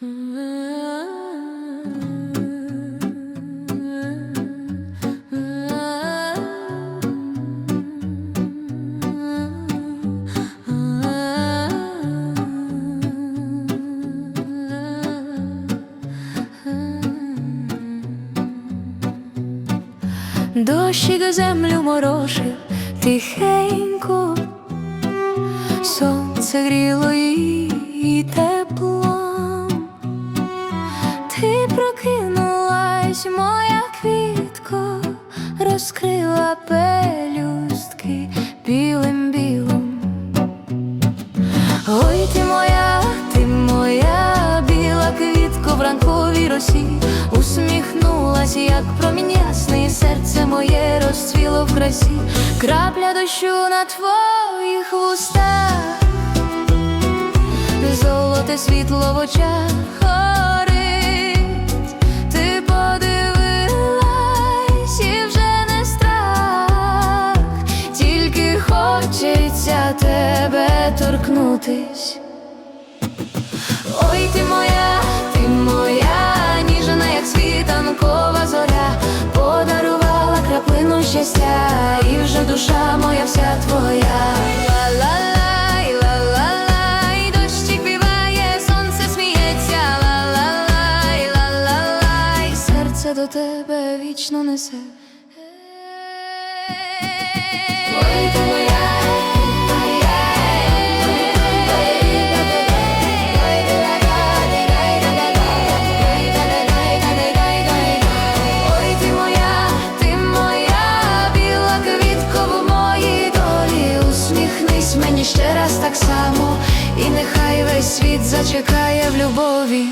Дощик землю морошив тихенько, сонце гріло її теплом. Прокинулась, моя квітко, розкрила пелюстки білим білим. Ой, ти моя, ти моя біла квітко в ранковій росі, усміхнулась, як промінь ясний, серце моє розцвіло в красі, крапля дощу на твоїх вустах, золоте світло в очах хочеться тебе торкнутись. Ой, ти моя, ти моя, ніжна, як світанкова зоря, подарувала краплину щастя, і вже душа моя вся твоя. Ла-ла-лай, співає, сонце сміється, ла-ла-лай, серце до тебе вічно несе. І нехай весь світ зачекає в любові.